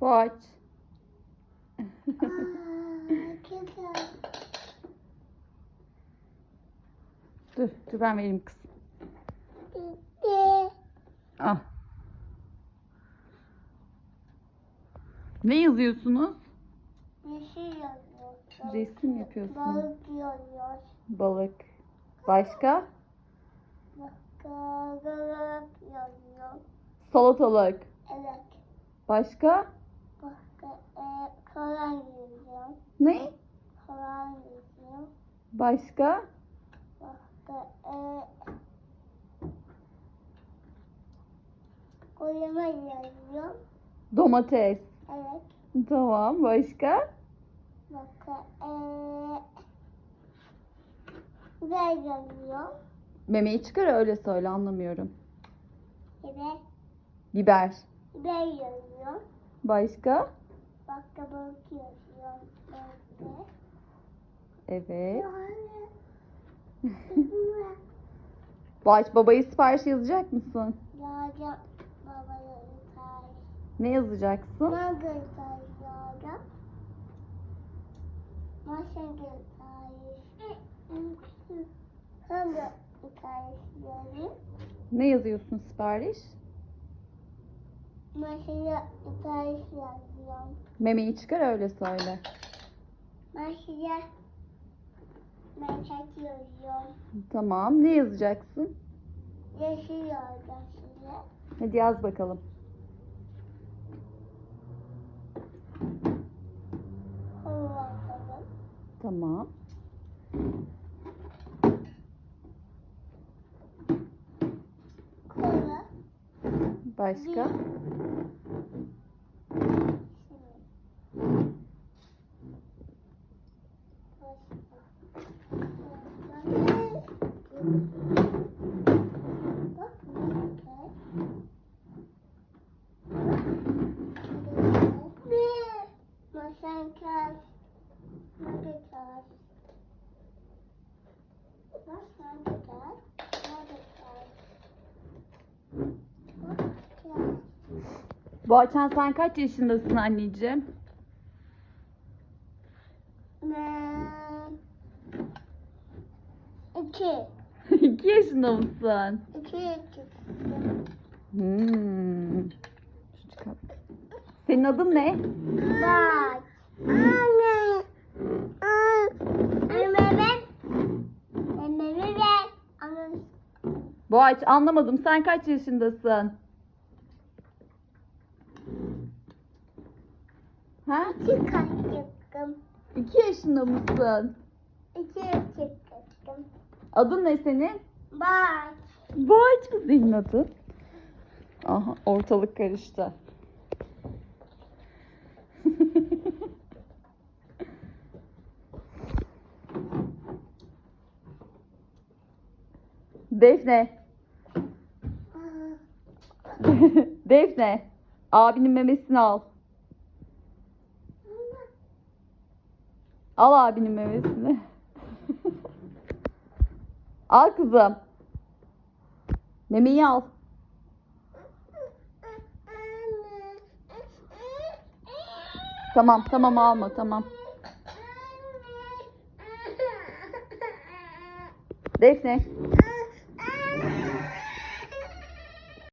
Boğaç. Dur, dur ben vereyim kız. Al. Ne yazıyorsunuz? Yeşil yazıyor. Resim yapıyorsun. Balık yazıyor. Balık. Başka? Balık yazıyor. Salatalık. Evet. Başka? Başka kolan yazıyor. Ne? Kolan yazıyor. Başka? Başka e, koyama yazıyor. Domates. Evet. Tamam. Başka? Başka e, biber yazıyor. Memeyi çıkar öyle söyle anlamıyorum. Evet. Biber. Biber yazıyor. Başka? Başka balık yazıyor. Evet. Boğaç babayı sipariş yazacak mısın? Yağacağım babaya ithal. Ne yazacaksın? Manga ithal yağacağım. Maşanga ithal. Manga ithal yazıyorum. Ne yazıyorsun sipariş? Maşanga ithal yazıyorum. Memeyi çıkar öyle söyle. Maşanga meşek yazıyorum. Tamam. Ne yazacaksın? Yeşil yazacağım size. Hadi yaz bakalım. Kolu atalım. Tamam. Kola. Başka? Because, because. Boğaçan sen kaç yaşındasın anneciğim? İki. İki yaşında mısın? İki, iki. Hmm. Şu. Senin adın ne? Bak. Anne. Anne ben. Anne ben. Boğaç anlamadım. Sen kaç yaşındasın? Ha? İki kaçtım. İki yaşında mısın? İki kaçtım. Adın ne senin? Bak. Boğaç mı senin adın? Aha ortalık karıştı. Defne. Defne. Abinin memesini al. Al abinin memesini. al kızım. Memeyi al. Tamam tamam alma tamam. Defne.